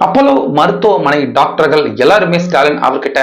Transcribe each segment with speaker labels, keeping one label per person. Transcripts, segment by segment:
Speaker 1: Apollo மருத்துவமனை டாக்டர்கள் எல்லாருமே ஸ்டாலின் அவர்கிட்ட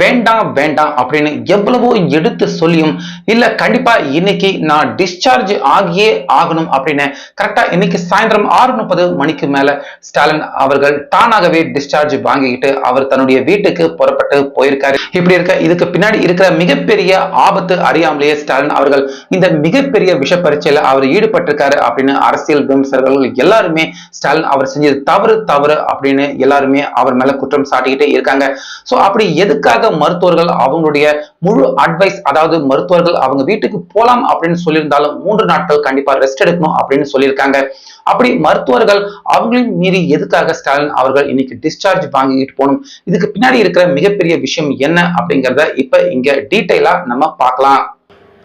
Speaker 1: வேண்டாம் வேண்டாம் அப்படின்னு எவ்வளவோ எடுத்து சொல்லியும் இல்ல கண்டிப்பா இன்னைக்கு நான் டிஸ்சார்ஜ் ஆகியே ஆகணும் அப்படின்னு கரெக்டா இன்னைக்கு சாயந்தரம் ஆறு முப்பது மணிக்கு மேல ஸ்டாலின் அவர்கள் தானாகவே டிஸ்சார்ஜ் வாங்கிக்கிட்டு அவர் தன்னுடைய வீட்டுக்கு புறப்பட்டு போயிருக்காரு. இப்படி இருக்க இதுக்கு பின்னாடி இருக்கிற மிகப்பெரிய ஆபத்து அறியாமலேயே ஸ்டாலின் அவர்கள் இந்த மிகப்பெரிய விஷ பரீட்சையில அவர் ஈடுபட்டிருக்காரு அப்படின்னு அரசியல் விமர்சகர்கள் எல்லாருமே ஸ்டாலின் அவர் செஞ்சது தவறு தவறு அப்படின்னு எல்லாருமே அவர் மேல குற்றம் சாட்டிக்கிட்டே இருக்காங்க. சோ அப்படி எதுக்காக மருத்துவர்கள் அவங்களுடைய முழு அட்வைஸ் அதாவது மருத்துவர்கள் அவங்க வீட்டுக்கு போலாம் அப்படின்னு சொல்லியிருந்தாலும் மூன்று நாட்கள் கண்டிப்பா ரெஸ்ட் எடுக்கணும் அப்படின்னு சொல்லியிருக்காங்க. அப்படி மருத்துவர்கள் அவங்களையும் மீறி எதுக்காக ஸ்டாலின் அவர்கள் இன்னைக்கு டிஸ்சார்ஜ் வாங்கிட்டு போகணும்? இதுக்கு பின்னாடி இருக்கிற மிகப்பெரிய விஷயம் என்ன அப்படிங்கறத இப்ப இங்க டீட்டெயிலா நம்ம பார்க்கலாம்.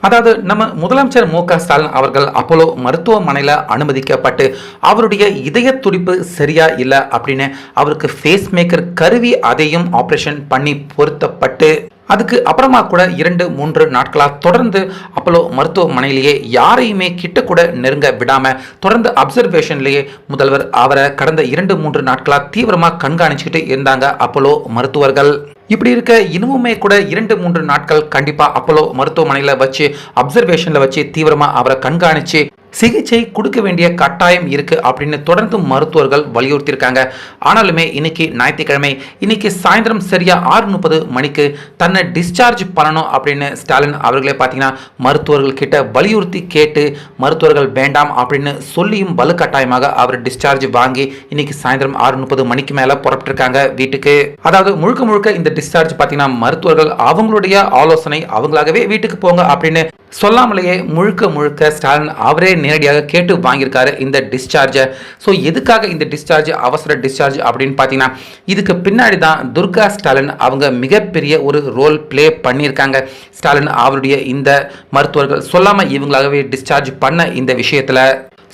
Speaker 1: அதாவது நம்ம முதலமைச்சர் மு க ஸ்டாலின் அவர்கள் அப்போலோ மருத்துவமனையில் அனுமதிக்கப்பட்டு அவருடைய இதய துடிப்பு சரியா இல்லை அப்படின்னு அவருக்கு ஃபேஸ் மேக்கர் கருவி அதையும் ஆப்ரேஷன் பண்ணி பொருத்தப்பட்டு அதுக்கு அப்புறமா கூட இரண்டு மூன்று நாட்களாக தொடர்ந்து அப்போலோ மருத்துவமனையிலேயே யாரையுமே கிட்ட கூட நெருங்க விடாமல் தொடர்ந்து அப்சர்வேஷன்லேயே முதல்வர் அவரை கடந்த இரண்டு மூன்று நாட்களாக தீவிரமாக கண்காணிச்சுக்கிட்டு இருந்தாங்க அப்போலோ மருத்துவர்கள். இப்படி இருக்க இன்னுமே கூட இரண்டு மூன்று நாட்கள் கண்டிப்பாக அப்போலோ மருத்துவமனையில் வச்சு அப்சர்வேஷனில் வச்சு தீவிரமாக அவரை கண்காணித்து சிகிச்சை கொடுக்க வேண்டிய கட்டாயம் இருக்கு அப்படின்னு தொடர்ந்து மருத்துவர்கள் வலியுறுத்தியிருக்காங்க. ஆனாலுமே இன்னைக்கு ஞாயிற்றுக்கிழமை இன்னைக்கு சாயந்தரம் சரியா ஆறு முப்பது மணிக்கு தன்னை டிஸ்சார்ஜ் பண்ணணும் அப்படின்னு ஸ்டாலின் அவர்களே பார்த்தீங்கன்னா மருத்துவர்கள் கிட்ட வலியுறுத்தி கேட்டு மருத்துவர்கள் வேண்டாம் அப்படின்னு சொல்லியும் வலுக்கட்டாயமாக அவர் டிஸ்சார்ஜ் வாங்கி இன்னைக்கு சாயந்தரம் ஆறு முப்பது மணிக்கு மேல புறப்பட்டிருக்காங்க வீட்டுக்கு. அதாவது முழுக்க முழுக்க இந்த டிஸ்சார்ஜ் பார்த்தீங்கன்னா மருத்துவர்கள் அவங்களுடைய ஆலோசனை அவங்களாகவே வீட்டுக்கு போங்க அப்படின்னு சொல்லாமலேயே முழுக்க முழுக்க ஸ்டாலின் அவரே நேரடியாக கேட்டு வாங்கியிருக்காரு இந்த டிஸ்சார்ஜை ஸோ எதுக்காக இந்த டிஸ்சார்ஜ் அவசர டிஸ்சார்ஜ் அப்படின்னு பார்த்தீங்கன்னா இதுக்கு பின்னாடி தான் துர்கா ஸ்டாலின் அவங்க மிகப்பெரிய ஒரு ரோல் ப்ளே பண்ணியிருக்காங்க. ஸ்டாலின் அவருடைய இந்த மருத்துவர்கள் சொல்லாமல் இவங்களாகவே டிஸ்சார்ஜ் பண்ண இந்த விஷயத்தில்.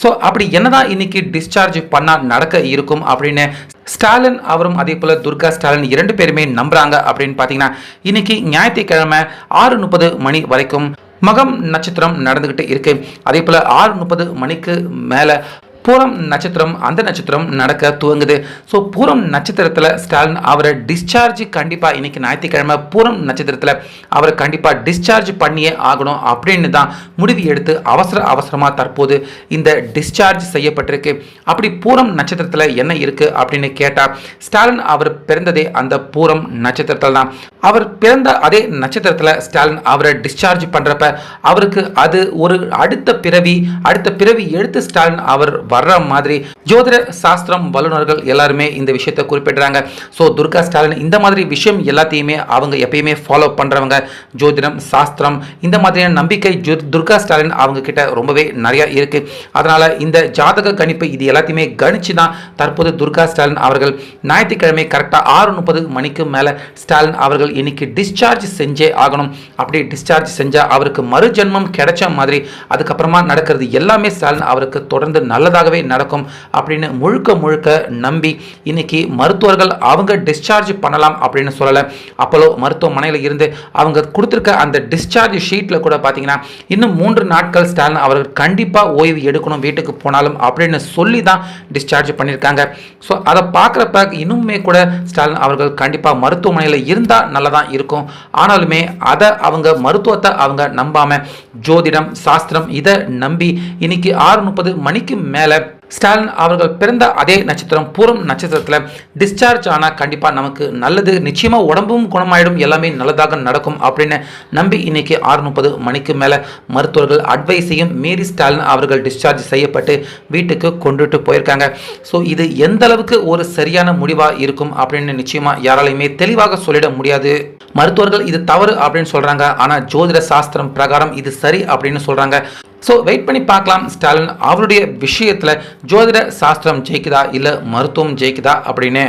Speaker 1: ஸோ அப்படி என்னதான் இன்னைக்கு டிஸ்சார்ஜ் பண்ணால் நடக்க இருக்கும் அப்படின்னு ஸ்டாலின் அவரும் அதே போல் துர்கா ஸ்டாலின் இரண்டு பேருமே நம்புறாங்க அப்படின்னு பார்த்தீங்கன்னா இன்னைக்கு ஞாயிற்றுக்கிழமை ஆறு முப்பது மணி வரைக்கும் மகம் நட்சத்திரம் நடந்துகிட்டு இருக்கு. அதே போல ஆறு முப்பது மணிக்கு மேல பூரம் நட்சத்திரம் அந்த நட்சத்திரம் நடக்க துவங்குது. ஸோ பூரம் நட்சத்திரத்தில் ஸ்டாலின் அவரை டிஸ்சார்ஜ் கண்டிப்பாக இன்னைக்கு ஞாயிற்றுக்கிழமை பூரம் நட்சத்திரத்தில் அவரை கண்டிப்பாக டிஸ்சார்ஜ் பண்ணியே ஆகணும் அப்படின்னு தான் முடிவு எடுத்து அவசர அவசரமாக தற்போது இந்த டிஸ்சார்ஜ் செய்யப்பட்டிருக்கு. அப்படி பூரம் நட்சத்திரத்தில் என்ன இருக்குது அப்படின்னு கேட்டால் ஸ்டாலின் அவர் பிறந்ததே அந்த பூரம் நட்சத்திரத்தில் தான். அவர் பிறந்த அதே நட்சத்திரத்தில் ஸ்டாலின் அவரை டிஸ்சார்ஜ் பண்ணுறப்ப அவருக்கு அது ஒரு அடுத்த பிறவி அடுத்த பிறவி எடுத்து ஸ்டாலின் அவர் வர்ற மாதிரி ஜோதிட சாஸ்திரம் வல்லுநர்கள் எல்லாருமே இந்த விஷயத்தை குறிப்பிடுறாங்க. ஸோ துர்கா ஸ்டாலின் இந்த மாதிரி விஷயம் எல்லாத்தையுமே அவங்க எப்பயுமே ஃபாலோ பண்ணுறவங்க ஜோதிடம் சாஸ்திரம் இந்த மாதிரியான நம்பிக்கை ஜோ துர்கா ஸ்டாலின் அவங்க கிட்ட ரொம்பவே நிறைய இருக்கு. அதனால இந்த ஜாதக கணிப்பு இது எல்லாத்தையுமே கணிச்சு தான் தற்போது துர்கா ஸ்டாலின் அவர்கள் ஞாயிற்றுக்கிழமை கரெக்டாக ஆறு முப்பது மணிக்கு மேலே ஸ்டாலின் அவர்கள் இன்னைக்கு டிஸ்சார்ஜ் செஞ்சே ஆகணும். அப்படி டிஸ்சார்ஜ் செஞ்சால் அவருக்கு மறுஜென்மம் கிடைச்ச மாதிரி அதுக்கப்புறமா நடக்கிறது எல்லாமே ஸ்டாலின் அவருக்கு தொடர்ந்து நல்லதாக நல்லதாகவே நடக்கும் அப்படின்னு முழுக்க முழுக்க நம்பி இன்னைக்கு மருத்துவர்கள் அவங்க டிஸ்சார்ஜ் பண்ணலாம் அப்படின்னு சொல்லலை. அப்போலோ மருத்துவமனையில் இருந்து அவங்க கொடுத்துருக்க அந்த டிஸ்சார்ஜ் ஷீட்டில் கூட பார்த்தீங்கன்னா இன்னும் மூன்று நாட்கள் ஸ்டாலின் அவர்கள் கண்டிப்பாக ஓய்வு எடுக்கணும் வீட்டுக்கு போனாலும் அப்படின்னு சொல்லி தான் டிஸ்சார்ஜ் பண்ணியிருக்காங்க ஸோ அதை பார்க்குறப்ப இன்னுமே கூட ஸ்டாலின் அவர்கள் கண்டிப்பாக மருத்துவமனையில் இருந்தால் நல்லதான் இருக்கும். ஆனாலுமே அதை அவங்க மருத்துவத்தை அவங்க நம்பாமல் ஜோதிடம் சாஸ்திரம் இதை நம்பி இன்னைக்கு ஆறு முப்பது மணிக்கு மேலே ஸ்டாலின் அவர்கள் பிறந்த அதே நட்சத்திரம் பூரம் நட்சத்திரத்தில் டிஸ்சார்ஜ் ஆனால் கண்டிப்பாக நமக்கு நல்லது. நிச்சயமாக உடம்பும் குணமாயிடும். எல்லாமே நல்லதாக நடக்கும் அப்படின்னு நம்பி இன்னைக்கு ஆறு முப்பது மணிக்கு மேலே மருத்துவர்கள் அட்வைஸையும் மீறி ஸ்டாலின் அவர்கள் டிஸ்சார்ஜ் செய்யப்பட்டு வீட்டுக்கு கொண்டுட்டு போயிருக்காங்க. ஸோ இது எந்த அளவுக்கு ஒரு சரியான முடிவாக இருக்கும் அப்படின்னு நிச்சயமாக யாராலையுமே தெளிவாக சொல்லிட முடியாது. மருத்துவர்கள் இது தவறு அப்படின்னு சொல்கிறாங்க ஆனால் ஜோதிட சாஸ்திரம் பிரகாரம் இது சரி அப்படின்னு சொல்கிறாங்க ஸோ வெயிட் பண்ணி பார்க்கலாம். ஸ்டாலின் அவருடைய விஷயத்தில் ஜோதிட சாஸ்திரம் ஜெயிக்குதா இல்லை மருத்துவம் ஜெயிக்குதா அப்படின்னு.